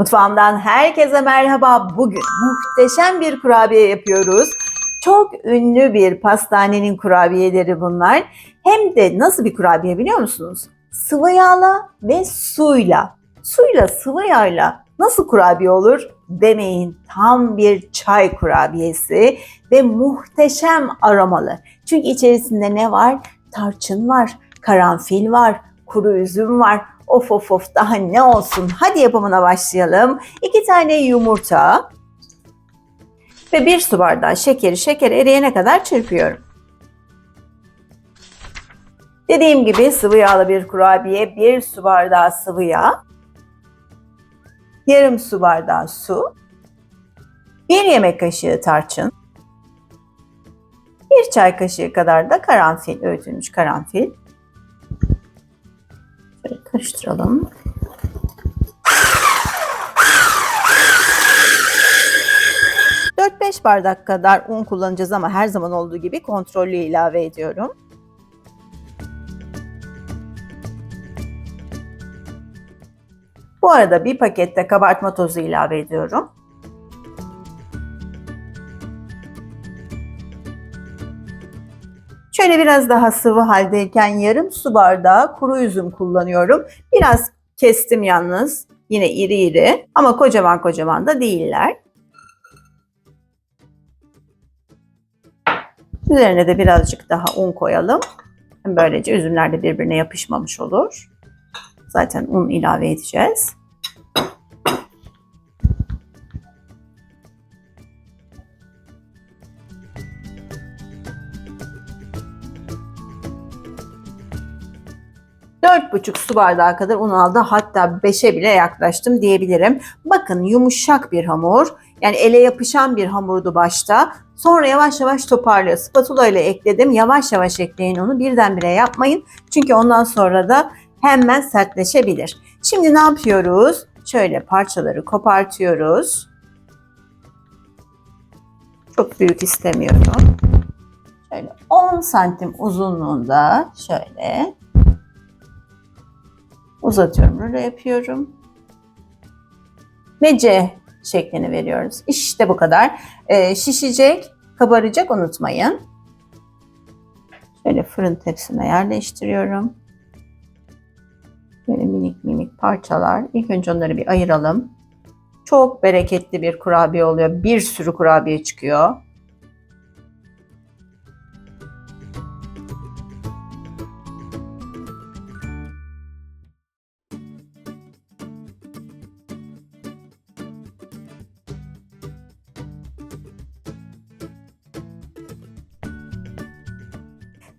Mutfağımdan herkese merhaba. Bugün muhteşem bir kurabiye yapıyoruz. Çok ünlü bir pastanenin kurabiyeleri bunlar. Hem de nasıl bir kurabiye biliyor musunuz? Sıvı yağla ve suyla. Suyla sıvı yağla nasıl kurabiye olur demeyin. Tam bir çay kurabiyesi ve muhteşem aromalı. Çünkü içerisinde ne var? Tarçın var, karanfil var, kuru üzüm var. Of of of daha ne olsun. Hadi yapımına başlayalım. İki tane yumurta ve bir su bardağı şekeri şeker eriyene kadar çırpıyorum. Dediğim gibi sıvı yağlı bir kurabiye, bir su bardağı sıvı yağ, yarım su bardağı su, bir yemek kaşığı tarçın, bir çay kaşığı kadar da karanfil, öğütülmüş karanfil. Şöyle karıştıralım. ...4-5 bardak kadar un kullanacağız ama her zaman olduğu gibi kontrollü ilave ediyorum. Bu arada bir pakette kabartma tozu ilave ediyorum. Şöyle biraz daha sıvı haldeyken yarım su bardağı kuru üzüm kullanıyorum. Biraz kestim yalnız. Yine iri iri ama kocaman kocaman da değiller. Üzerine de birazcık daha un koyalım. Böylece üzümler de birbirine yapışmamış olur. Zaten un ilave edeceğiz. Dört buçuk su bardağı kadar un aldı. Hatta 5'e bile yaklaştım diyebilirim. Bakın yumuşak bir hamur. Yani ele yapışan bir hamurdu başta. Sonra yavaş yavaş toparlıyor. Spatula ile ekledim. Yavaş yavaş ekleyin onu. Birdenbire yapmayın. Çünkü ondan sonra da hemen sertleşebilir. Şimdi ne yapıyoruz? Şöyle parçaları kopartıyoruz. Çok büyük istemiyorum. Şöyle 10 santim uzunluğunda şöyle uzatıyorum. Rulo yapıyorum. Ve şeklini veriyoruz. İşte bu kadar. Ee, şişecek, kabaracak unutmayın. Şöyle fırın tepsime yerleştiriyorum. Böyle minik minik parçalar. İlk önce onları bir ayıralım. Çok bereketli bir kurabiye oluyor. Bir sürü kurabiye çıkıyor.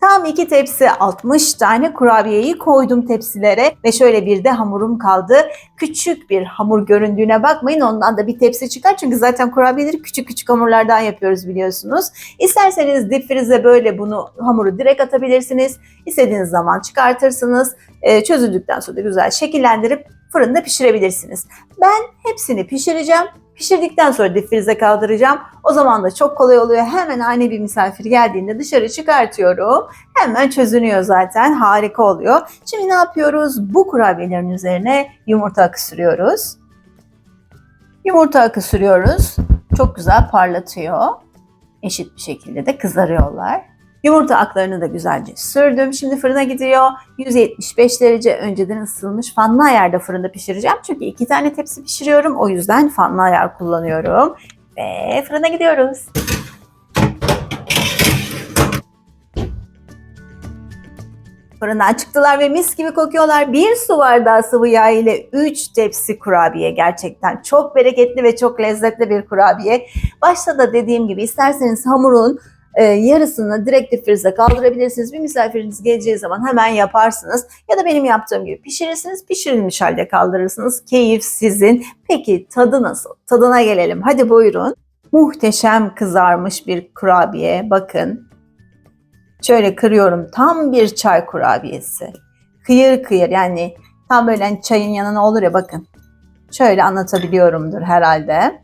Tam iki tepsi 60 tane kurabiyeyi koydum tepsilere ve şöyle bir de hamurum kaldı. Küçük bir hamur göründüğüne bakmayın ondan da bir tepsi çıkar çünkü zaten kurabiyeleri küçük küçük hamurlardan yapıyoruz biliyorsunuz. İsterseniz dip frize böyle bunu hamuru direkt atabilirsiniz. İstediğiniz zaman çıkartırsınız. Ee, çözüldükten sonra güzel şekillendirip fırında pişirebilirsiniz. Ben hepsini pişireceğim. Pişirdikten sonra difrize kaldıracağım. O zaman da çok kolay oluyor. Hemen ani bir misafir geldiğinde dışarı çıkartıyorum. Hemen çözünüyor zaten. Harika oluyor. Şimdi ne yapıyoruz? Bu kurabiyelerin üzerine yumurta akı sürüyoruz. Yumurta akı sürüyoruz. Çok güzel parlatıyor. Eşit bir şekilde de kızarıyorlar. Yumurta aklarını da güzelce sürdüm. Şimdi fırına gidiyor. 175 derece önceden ısıtılmış fanlı ayarda fırında pişireceğim. Çünkü iki tane tepsi pişiriyorum. O yüzden fanlı ayar kullanıyorum. Ve fırına gidiyoruz. Fırından çıktılar ve mis gibi kokuyorlar. Bir su bardağı sıvı yağ ile 3 tepsi kurabiye. Gerçekten çok bereketli ve çok lezzetli bir kurabiye. Başta da dediğim gibi isterseniz hamurun e, yarısını direkt difrize kaldırabilirsiniz. Bir misafiriniz geleceği zaman hemen yaparsınız. Ya da benim yaptığım gibi pişirirsiniz, pişirilmiş halde kaldırırsınız. Keyif sizin. Peki tadı nasıl? Tadına gelelim. Hadi buyurun. Muhteşem kızarmış bir kurabiye. Bakın. Şöyle kırıyorum. Tam bir çay kurabiyesi. Kıyır kıyır yani tam böyle hani çayın yanına olur ya bakın. Şöyle anlatabiliyorumdur herhalde.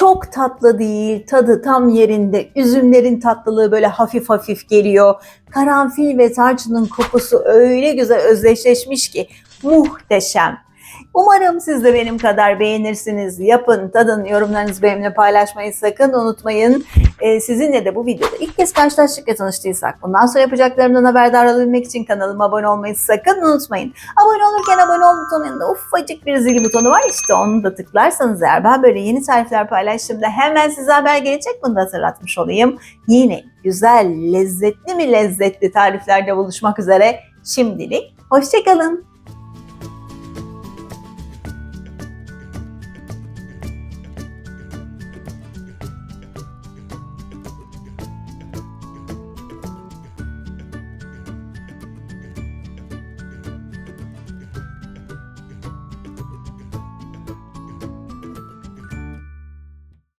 Çok tatlı değil, tadı tam yerinde. Üzümlerin tatlılığı böyle hafif hafif geliyor. Karanfil ve tarçının kokusu öyle güzel özdeşleşmiş ki muhteşem. Umarım siz de benim kadar beğenirsiniz. Yapın, tadın, yorumlarınızı benimle paylaşmayı sakın unutmayın. Ee, sizinle de bu videoda ilk kez karşılaştık ve tanıştıysak bundan sonra yapacaklarımdan haberdar olabilmek için kanalıma abone olmayı sakın unutmayın. Abone olurken abone ol butonunun yanında ufacık bir zil butonu var. İşte onu da tıklarsanız eğer ben böyle yeni tarifler paylaştığımda hemen size haber gelecek. Bunu da hatırlatmış olayım. Yine güzel, lezzetli mi lezzetli tariflerde buluşmak üzere. Şimdilik hoşçakalın.